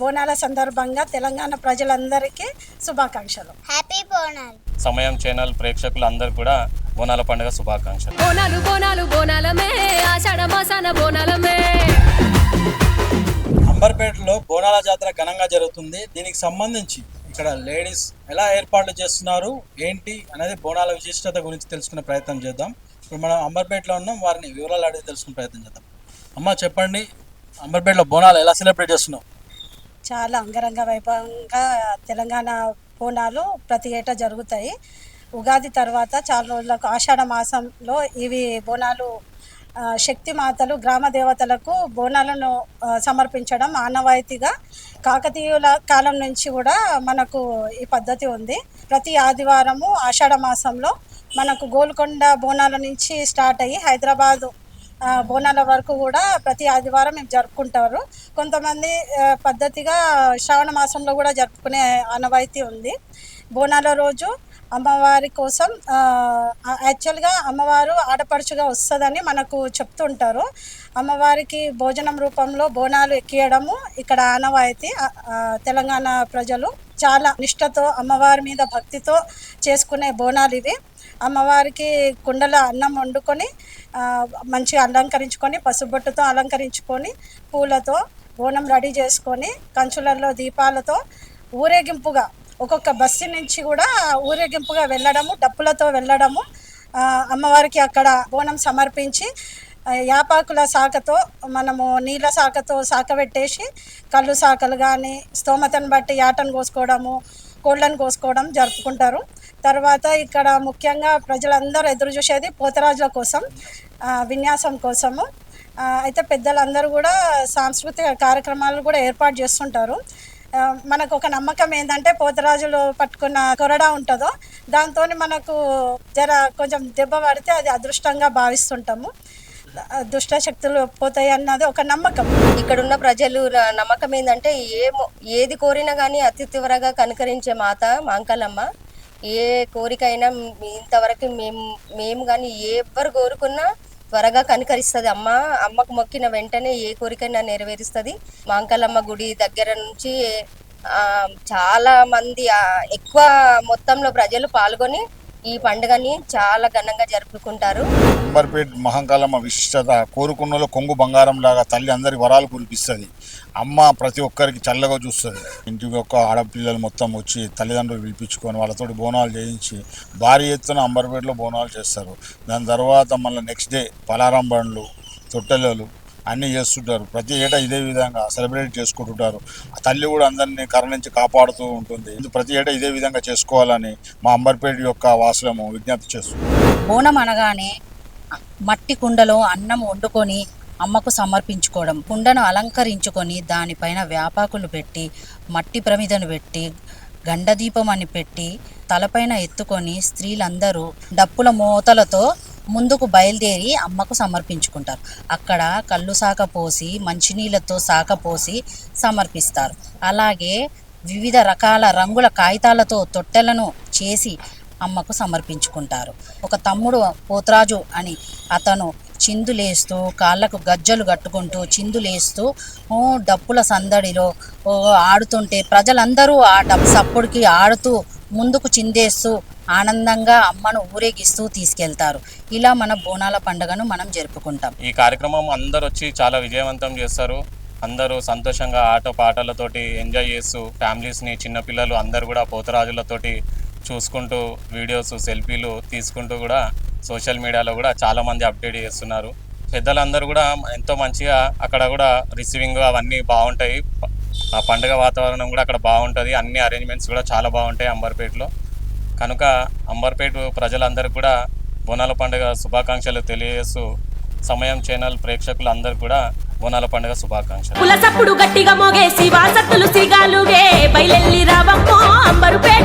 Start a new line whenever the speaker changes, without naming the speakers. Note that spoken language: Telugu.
బోనాల సందర్భంగా తెలంగాణ ప్రజలందరికీ శుభాకాంక్షలు.
హ్యాపీ బోనాలు
సమయం ఛానల్ ప్రేక్షకులందరూ కూడా బోనాల పండుగ శుభాకాంక్షలు.
బోనాలు బోనాలు బోనాలమే ఆషాఢ మాసాన బోనాలమే.
అంబర్పేటలో బోనాల జాతర ఘనంగా జరుగుతుంది. దీనికి సంబంధించి ఇక్కడ లేడీస్ ఎలా ఏర్పాట్లు చేస్తున్నారు ఏంటి అనేది బోనాల విశిష్టత గురించి తెలుసుకునే ప్రయత్నం చేద్దాం. ఇప్పుడు మనం అంబర్పేటలో ఉన్నాం వారిని వివరాలు అడిగి తెలుసుకునే ప్రయత్నం చేద్దాం. అమ్మ చెప్పండి అంబర్పేటలో బోనాలు ఎలా సెలబ్రేట్ చేస్తున్నావు?
చాలా అంగరంగ వైభవంగా తెలంగాణ బోనాలు ప్రతి ఏటా జరుగుతాయి. ఉగాది తర్వాత చాలా రోజులకు ఆషాఢ మాసంలో ఇవి బోనాలు శక్తి మాతలు గ్రామ దేవతలకు బోనాలను సమర్పించడం ఆనవాయితీగా కాకతీయుల కాలం నుంచి కూడా మనకు ఈ పద్ధతి ఉంది. ప్రతి ఆదివారము ఆషాఢ మాసంలో మనకు గోల్కొండ బోనాల నుంచి స్టార్ట్ అయ్యి హైదరాబాదు బోనాల వరకు కూడా ప్రతి ఆదివారం మేము జరుపుకుంటారు. కొంతమంది పద్ధతిగా శ్రావణ మాసంలో కూడా జరుపుకునే ఆనవాయితీ ఉంది. బోనాల రోజు అమ్మవారి కోసం యాక్చువల్గా అమ్మవారు ఆడపడుచుగా వస్తుందని మనకు చెప్తుంటారు. అమ్మవారికి భోజనం రూపంలో బోనాలు ఎక్కియడము ఇక్కడ ఆనవాయితీ తెలంగాణ ప్రజలు చాలా నిష్టతో అమ్మవారి మీద భక్తితో చేసుకునే బోనాలు ఇవి. అమ్మవారికి కుండల అన్నం వండుకొని మంచిగా అలంకరించుకొని పసుబొట్టుతో అలంకరించుకొని పూలతో బోనం రెడీ చేసుకొని కంచులలో దీపాలతో ఊరేగింపుగా ఒక్కొక్క బస్సు నుంచి కూడా ఊరేగింపుగా వెళ్ళడము డప్పులతో వెళ్ళడము అమ్మవారికి అక్కడ బోనం సమర్పించి యాపాకుల శాఖతో మనము నీళ్ళ శాఖతో శాఖ పెట్టేసి కళ్ళు శాఖలు కానీ స్తోమతను బట్టి యాటను కోసుకోవడము కోళ్ళను కోసుకోవడం జరుపుకుంటారు. తర్వాత ఇక్కడ ముఖ్యంగా ప్రజలందరూ ఎదురు చూసేది పోతరాజుల కోసం విన్యాసం కోసము. అయితే పెద్దలందరూ కూడా సాంస్కృతిక కార్యక్రమాలు కూడా ఏర్పాటు చేస్తుంటారు. మనకు ఒక నమ్మకం ఏంటంటే పోతరాజులు పట్టుకున్న కొరడా ఉంటుందో దాంతో మనకు జర కొంచెం దెబ్బ పడితే అది అదృష్టంగా భావిస్తుంటాము. దుష్టశక్తులు పోతాయి అన్నది ఒక నమ్మకం.
ఇక్కడున్న ప్రజలు నమ్మకం ఏంటంటే ఏ ఏది కోరినా కానీ అతి త్వరగా కనుకరించే మాత మాంకాలమ్మ. ఏ కోరికైనా ఇంతవరకు మేము మేము కానీ ఎవ్వరు కోరుకున్నా త్వరగా కనికరిస్తుంది అమ్మ. అమ్మకు మొక్కిన వెంటనే ఏ కోరికైనా నెరవేరుస్తుంది. మాంకలమ్మ గుడి దగ్గర నుంచి చాలా మంది ఎక్కువ మొత్తంలో ప్రజలు పాల్గొని ఈ పండుగని చాలా ఘనంగా జరుపుకుంటారు.
అంబర్పేట్ మహంకాలమ్మ విశిష్టత కోరుకున్నలో కొంగు బంగారం లాగా తల్లి అందరి వరాలు కురిపిస్తుంది. అమ్మ ప్రతి ఒక్కరికి చల్లగా చూస్తుంది. ఇంటి యొక్క ఆడపిల్లలు మొత్తం వచ్చి తల్లిదండ్రులు పిలిపించుకొని వాళ్ళతో బోనాలు చేయించి భారీ ఎత్తున అంబర్పేటలో బోనాలు చేస్తారు. దాని తర్వాత మళ్ళీ నెక్స్ట్ డే పలారం బండ్లు తొట్టెలలు అన్నీ చేస్తుంటారు. ప్రతి ఏటా ఇదే విధంగా సెలబ్రేట్ చేసుకుంటుంటారు. ఆ తల్లి కూడా అందరినీ కరుణించి కాపాడుతూ ఉంటుంది. ప్రతి ఏటా ఇదే విధంగా చేసుకోవాలని మా అంబర్పేట యొక్క వాసులము విజ్ఞప్తి చేస్తుంది
బోనం అనగానే మట్టి కుండలో అన్నం వండుకొని అమ్మకు సమర్పించుకోవడం. కుండను అలంకరించుకొని దానిపైన వ్యాపాకులు పెట్టి మట్టి ప్రమిదను పెట్టి గండదీపం అని పెట్టి తలపైన ఎత్తుకొని స్త్రీలందరూ డప్పుల మూతలతో ముందుకు బయలుదేరి అమ్మకు సమర్పించుకుంటారు. అక్కడ కళ్ళు సాక పోసి మంచినీళ్ళతో సాక పోసి సమర్పిస్తారు. అలాగే వివిధ రకాల రంగుల కాగితాలతో తొట్టెలను చేసి అమ్మకు సమర్పించుకుంటారు. ఒక తమ్ముడు పోతరాజు అని అతను చిందులేస్తూ కాళ్ళకు గజ్జలు కట్టుకుంటూ చిందులేస్తూ ఓ డప్పుల సందడిలో ఓ ఆడుతుంటే ప్రజలందరూ ఆ డప్పు సప్పుడికి ఆడుతూ ముందుకు చిందేస్తూ ఆనందంగా అమ్మను ఊరేగిస్తూ తీసుకెళ్తారు. ఇలా మన బోనాల పండుగను మనం జరుపుకుంటాం.
ఈ కార్యక్రమం అందరు వచ్చి చాలా విజయవంతం చేస్తారు. అందరూ సంతోషంగా ఆట పాటలతోటి ఎంజాయ్ చేస్తూ ఫ్యామిలీస్ని చిన్నపిల్లలు అందరు కూడా పోతరాజులతోటి చూసుకుంటూ వీడియోస్ సెల్ఫీలు తీసుకుంటూ కూడా సోషల్ మీడియాలో కూడా చాలామంది అప్డేట్ చేస్తున్నారు. పెద్దలందరూ కూడా ఎంతో మంచిగా అక్కడ కూడా రిసీవింగ్ అవన్నీ బాగుంటాయి. ఆ పండుగ వాతావరణం కూడా అక్కడ బాగుంటుంది. అన్ని అరేంజ్మెంట్స్ కూడా చాలా బాగుంటాయి అంబర్పేటలో. కనుక అంబర్పేట ప్రజలందరూ కూడా బోనాల పండుగ శుభాకాంక్షలు తెలియజేస్తూ సమయం ఛానల్ ప్రేక్షకులందరూ కూడా బోనాల పండుగ శుభాకాంక్షలు.
పులసప్పుడు గట్టిగా మోగే సిగాలుగే బయలెల్లి రావమ్మో అంబరుపేట